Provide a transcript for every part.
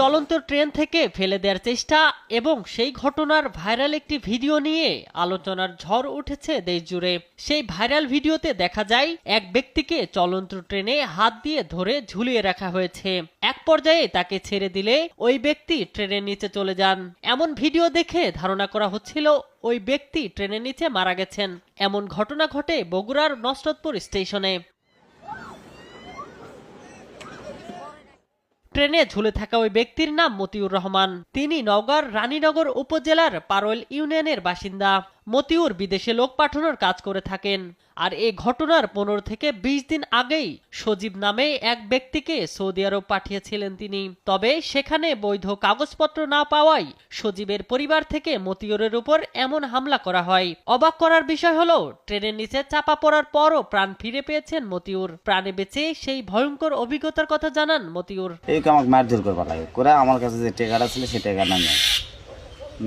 চলন্ত ট্রেন থেকে ফেলে দেওয়ার চেষ্টা এবং সেই ঘটনার ভাইরাল একটি ভিডিও নিয়ে আলোচনার ঝড় উঠেছে দেশ জুড়ে সেই ভাইরাল ভিডিওতে দেখা যায়, এক ব্যক্তিকে চলন্ত ট্রেনে হাত দিয়ে ধরে ঝুলিয়ে রাখা হয়েছে। এক পর্যায়ে তাকে ছেড়ে দিলে ওই ব্যক্তি ট্রেনের নিচে চলে যান। এমন ভিডিও দেখে ধারণা করা হচ্ছিল, ওই ব্যক্তি ট্রেনের নিচে মারা গেছেন। এমন ঘটনা ঘটে বগুড়ার নসরতপুর স্টেশনে। ট্রেনে ঝুলে থাকা ওই ব্যক্তির নাম মতিউর রহমান। তিনি নওগাঁর রানীনগর উপজেলার পারোল ইউনিয়নের বাসিন্দা। মতিউর বিদেশে লোক পাঠানোর কাজ করে থাকেন। আর এই ঘটনার পনেরো থেকে বিশ দিন আগেই সজীব নামে এক ব্যক্তিকে সৌদি আরব পাঠিয়েছিলেন তিনি। তবে সেখানে বৈধ কাগজপত্র না পাওয়ায় সজীবের পরিবার থেকে মতিউরের উপর এমন হামলা করা হয়। অবাক করার বিষয় হলো, ট্রেনের নিচে চাপা পড়ার পরও প্রাণ ফিরে পেয়েছেন মতিউর। প্রাণে বেঁচে সেই ভয়ঙ্কর অভিজ্ঞতার কথা জানান মতিউর। এই মারধর করবার লাগে। করে আমার কাছে যে টেকাটা ছিল, সেই টেকাটা নেয়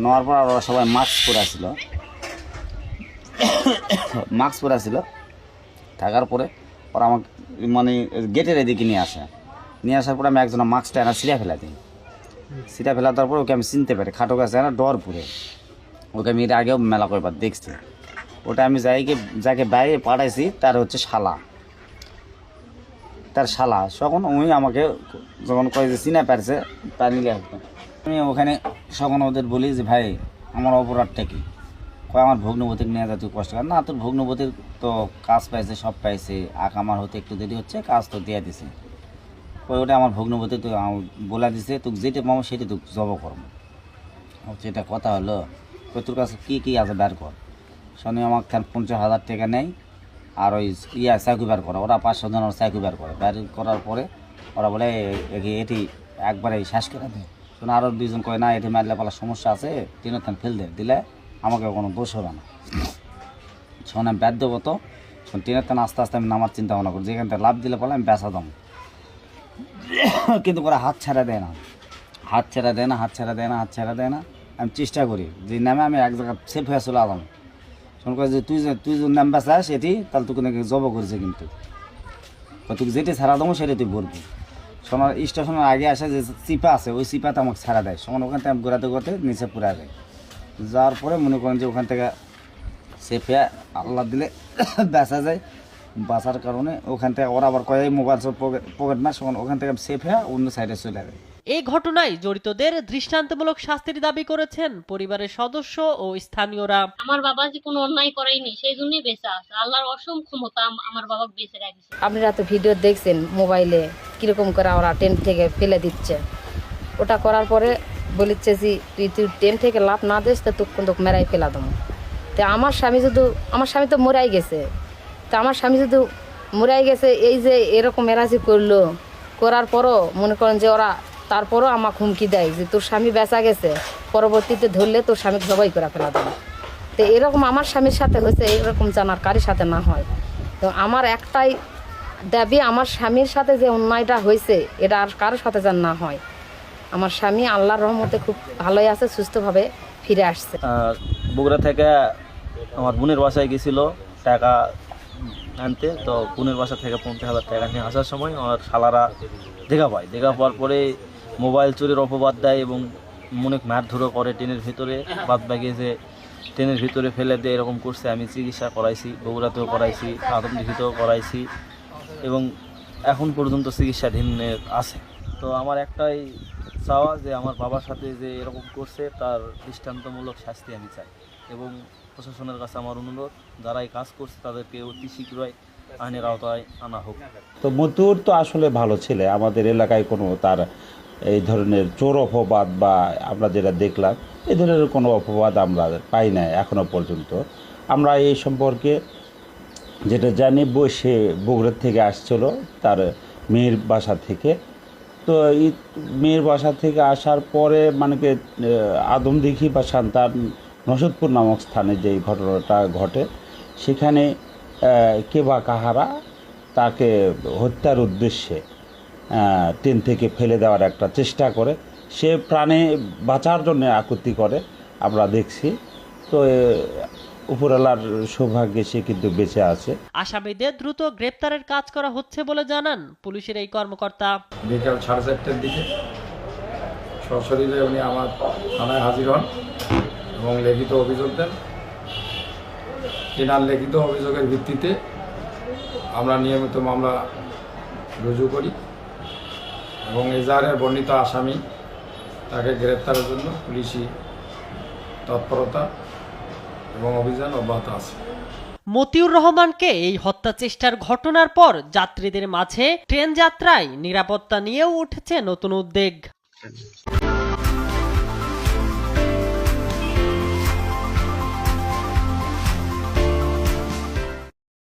নেওয়ার পর সবাই মাস্ক পরে ছিল মাস্ক পরে ছিল থাকার পরে ওরা আমাকে মানে গেটের এদিকে নিয়ে আসে। নিয়ে আসার পরে আমি একজন মাস্কটা এনে সিরা ফেলা দিই। সিরা ফেলা দেওয়ার পর ওকে আমি চিনতে পারি, খাটো গাছে এনে ডর পুরে ওকে আমি এর আগেও মেলা কয়বার দেখছি। ওটা আমি যাইকে যাকে বাইরে পাঠাইছি, তার হচ্ছে শালা। তার শালা। তখন উনি আমাকে যখন কয়ে যে চিনে পারছে পারিলে একদম। আমি ওখানে তখন ওদের বলি যে, ভাই, আমার অপরাধটা কি? কয়, আমার ভগ্নবতীর নিয়ে যা তুই কষ্ট কর। না, তোর ভগ্নবতীর তো কাজ পাইছে, সব পাইছে। আক আমার হতে একটু দেরি হচ্ছে, কাজ তো দিয়ে দিছে। কয়, ওটা আমার ভগ্নবতী তো বলে দিছে, তোকে যেটা পাবো সেটা তোকে জব করব। যেটা কথা হলো তোর কাছে কী কী আছে বের কর। শনি আমার খান পঞ্চাশ হাজার টাকা নেই আর ওই ইয়া চাকরি বের করে। ওরা পাঁচশো জন ওরা চাকরি বের করে। বের করার পরে ওরা বলে এটি একবারে শেষ করে দেয় শোনো আরও দুজন কয়, না, এটি মারলে পালা সমস্যা আছে তিনের থান ফেল দেয় দিলে আমাকে কোনো দোষ হবে না। শোন আমি ব্যাট দেবো তো। শোন টিনের আস্তে আস্তে আমি নামার চিন্তা ভাবনা করি যেখান থেকে লাভ দিলে পালে আমি বেসা দাম কিন্তু ওরা হাত ছাড়া দেয় না। হাত ছেড়া দেয় না, হাত ছাড়া দেয় না, হাত ছাড়া দেয় না। আমি চেষ্টা করি। যে নামে আমি এক জায়গায় সেফ হয়ে চলে আলাম। শোন করে যে তুই তুই যদি নাম বাঁচাস এটি, তাহলে তোকে নাকি জব করেছে কিন্তু। তো তুই যেটি ছাড়া দেবো, সেটা তুই বলবি সোনার স্টেশনের আগে আসে যে চিপা আছে, ওই চিপাতে আমাকে ছাড়া দেয়। সোমান ওখান থেকে আমি ঘোরাতে ঘোরাতে নিচে পুরা যায় যাওয়ার পরে মনে করেন যে ওখান থেকে সেফে আল্লাহ দিলে বেচা যায়। বাঁচার কারণে ওখান থেকে ওরা আবার কয় মোবাইল সব পকেট পকেট না সমান ওখান থেকে সেফ অন্য সাইডে চলে যায়। এই ঘটনায় জড়িতদের দৃষ্টান্তমূলক শাস্তির দাবি করেছেন পরিবারের সদস্য ও স্থানীয়রা। আমার বাবা যে কোনো অন্যায় করেনি সেই জন্যই বেঁচে আছে। আল্লাহর অসম ক্ষমতা আমার বাবা বেঁচে রাখছে। আপনারা তো ভিডিও দেখছেন মোবাইলে কীরকম করে ওরা টেন্ট থেকে ফেলে দিচ্ছে। ওটা করার পরে বলিচ্ছে যে, তুই তুই ট্রেন থেকে লাভ না দিস, তো তোকে কিন্তু মেরাই ফেলা দেবো। তো আমার স্বামী শুধু আমার স্বামী তো মরাই গেছে। তো আমার স্বামী শুধু মরাই গেছে, এই যে এরকম এরাজি করল, করার পরও মনে করেন যে ওরা তারপরও আমাকে হুমকি দেয় যে, তোর স্বামী বেচা গেছে, পরবর্তীতে ধরলে তোর স্বামীকে সবাই করে ফেলা দেবে। তো এরকম আমার স্বামীর সাথে হয়েছে, এরকম জানার কারির সাথে না হয়। তো আমার একটাই দাবি, আমার স্বামীর সাথে যে অন্যায়টা হয়েছে, এটা আর কারোর সাথে যেন না হয়। আমার স্বামী আল্লাহর রহমতে খুব ভালোই আছে, সুস্থভাবে ফিরে আসছে। বগুড়া থেকে আমার বোনের বাসায় গেছিল টাকা আনতে, তো বোনের বাসা থেকে পঞ্চাশ হাজার টাকা নিয়ে আসার সময় আমার শালারা দেখা পায়। দেখা পাওয়ার পরে মোবাইল চুরির অপবাদ দেয় এবং মনে মারধরও করে ট্রেনের ভিতরে, বাদ বাকি যে ট্রেনের ভিতরে ফেলে দিয়ে, এরকম করছে। আমি চিকিৎসা করাইছি, বগুড়াতেও করাইছি, আদমদিঘিতেও করাইছি এবং এখন পর্যন্ত চিকিৎসাধীন আছে। তো আমার একটাই চাওয়া যে আমার বাবার সাথে যে এরকম করছে, তার দৃষ্টান্তমূলক শাস্তি আমি চাই। এবং প্রশাসনের কাছে আমার অনুরোধ, যারা এই কাজ করছে, তাদেরকে অতি শীঘ্রই আইনের আওতায় আনা হোক। তো মতুর তো আসলে ভালো ছেলে। আমাদের এলাকায় কোনো তার এই ধরনের চোর অপবাদ বা আমরা যেটা দেখলাম, এই ধরনের কোনো অপবাদ আমরা পাই না এখনও পর্যন্ত। আমরা এই সম্পর্কে যেটা জানি সে বগুড়ার থেকে আসছিল, তার মেয়ের বাসা থেকে। তো ঈদ মেয়ের বাসা থেকে আসার পরে মানে আদমদিঘি বা সান্তান নসদপুর নামক স্থানে যে ঘটনাটা ঘটে, সেখানে কে বা কাহারা তাকে হত্যার উদ্দেশ্যে ট্রেন থেকে ফেলে দেওয়ার একটা চেষ্টা করে। সে প্রাণে বাঁচার জন্য আকুতি করে, আমরা দেখছি। তো এ, উপরওয়ালার সৌভাগ্যে সে কিন্তু বেঁচে আছে। আসামিদের দ্রুত গ্রেপ্তারের কাজ করা হচ্ছে বলে জানান পুলিশের এই কর্মকর্তা। বিকাল সাড়ে চারটার দিকে সশরীরে উনি আমার থানায় হাজির হন এবং লিখিত অভিযোগ দেন। এনার লিখিত অভিযোগের ভিত্তিতে আমরা নিয়মিত মামলা রুজু করি এবং এজাহারের বর্ণিত আসামি তাকে গ্রেপ্তারের জন্য পুলিশি তৎপরতা এবং অভিযান অব্যাহত আছে। মতিউর রহমানকে এই হত্যা চেষ্টার ঘটনার পর যাত্রীদের মাঝে ট্রেন যাত্রায় নিরাপত্তা নিয়েও উঠেছে নতুন উদ্বেগ।